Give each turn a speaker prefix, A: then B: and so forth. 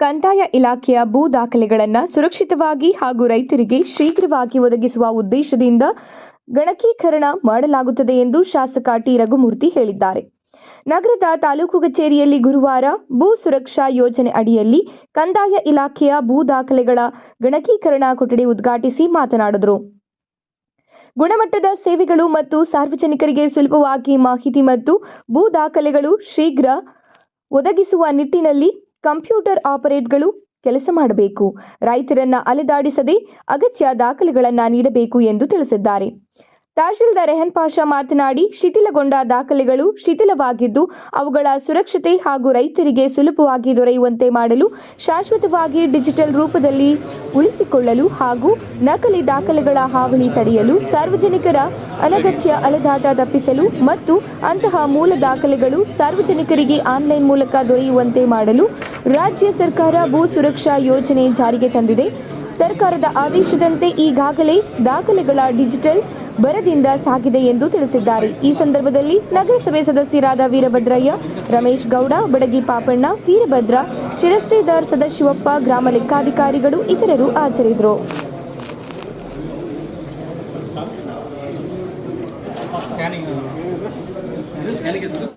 A: ಕಂದಾಯ ಇಲಾಖೆಯ ಭೂ ದಾಖಲೆಗಳನ್ನು ಸುರಕ್ಷಿತವಾಗಿ ಹಾಗೂ ರೈತರಿಗೆ ಶೀಘ್ರವಾಗಿ ಒದಗಿಸುವ ಉದ್ದೇಶದಿಂದ ಗಣಕೀಕರಣ ಮಾಡಲಾಗುತ್ತದೆ ಎಂದು ಶಾಸಕ ಟಿ. ರಘುಮೂರ್ತಿ ಹೇಳಿದ್ದಾರೆ. ನಗರದ ತಾಲೂಕು ಕಚೇರಿಯಲ್ಲಿ ಗುರುವಾರ ಭೂ ಸುರಕ್ಷಾ ಯೋಜನೆ ಅಡಿಯಲ್ಲಿ ಕಂದಾಯ ಇಲಾಖೆಯ ಭೂ ದಾಖಲೆಗಳ ಗಣಕೀಕರಣ ಕೊಠಡಿ ಉದ್ಘಾಟಿಸಿ ಮಾತನಾಡಿದರು. ಗುಣಮಟ್ಟದ ಸೇವೆಗಳು ಮತ್ತು ಸಾರ್ವಜನಿಕರಿಗೆ ಸುಲಭವಾಗಿ ಮಾಹಿತಿ ಮತ್ತು ಭೂ ದಾಖಲೆಗಳು ಶೀಘ್ರ ಒದಗಿಸುವ ನಿಟ್ಟಿನಲ್ಲಿ ಕಂಪ್ಯೂಟರ್ ಆಪರೇಟ್ಗಳು ಕೆಲಸ ಮಾಡಬೇಕು. ರೈತರನ್ನ ಅಲೆದಾಡಿಸದೆ ಅಗತ್ಯ ದಾಖಲೆಗಳನ್ನು ನೀಡಬೇಕು ಎಂದು ತಿಳಿಸಿದ್ದಾರೆ. ತಹಶೀಲ್ದಾರ್ ರೆಹನ್ ಪಾಷಾ ಮಾತನಾಡಿ, ಶಿಥಿಲಗೊಂಡ ದಾಖಲೆಗಳು ಶಿಥಿಲವಾಗಿದ್ದು, ಅವುಗಳ ಸುರಕ್ಷತೆ ಹಾಗೂ ರೈತರಿಗೆ ಸುಲಭವಾಗಿ ದೊರೆಯುವಂತೆ ಮಾಡಲು ಶಾಶ್ವತವಾಗಿ ಡಿಜಿಟಲ್ ರೂಪದಲ್ಲಿ ಉಳಿಸಿಕೊಳ್ಳಲು ಹಾಗೂ ನಕಲಿ ದಾಖಲೆಗಳ ಹಾವಳಿ ತಡೆಯಲು ಸಾರ್ವಜನಿಕರ ಅನಗತ್ಯ ಅಲೆದಾಟ ತಪ್ಪಿಸಲು ಮತ್ತು ಅಂತಹ ಮೂಲ ದಾಖಲೆಗಳು ಸಾರ್ವಜನಿಕರಿಗೆ ಆನ್ಲೈನ್ ಮೂಲಕ ದೊರೆಯುವಂತೆ ಮಾಡಲು ರಾಜ್ಯ ಸರ್ಕಾರ ಭೂ ಸುರಕ್ಷಾ ಯೋಜನೆ ಜಾರಿಗೆ ತಂದಿದೆ. ಸರ್ಕಾರದ ಆದೇಶದಂತೆ ಈಗಾಗಲೇ ದಾಖಲೆಗಳ ಡಿಜಿಟಲ್ ಬರದಿಂದ ಸಾಗಿದೆ ಎಂದು ತಿಳಿಸಿದ್ದಾರೆ. ಈ ಸಂದರ್ಭದಲ್ಲಿ ನಗರಸಭೆ ಸದಸ್ಯರಾದ ವೀರಭದ್ರಯ್ಯ, ರಮೇಶ್ ಗೌಡ, ಬಡಗಿ ಪಾಪಣ್ಣ, ವೀರಭದ್ರ ಶಿರಸ್ತೇದಾರ್ ಸದಾಶಿವಪ್ಪ, ಗ್ರಾಮ ಲೆಕ್ಕಾಧಿಕಾರಿಗಳು ಇತರರು ಹಾಜರಿದ್ದರು.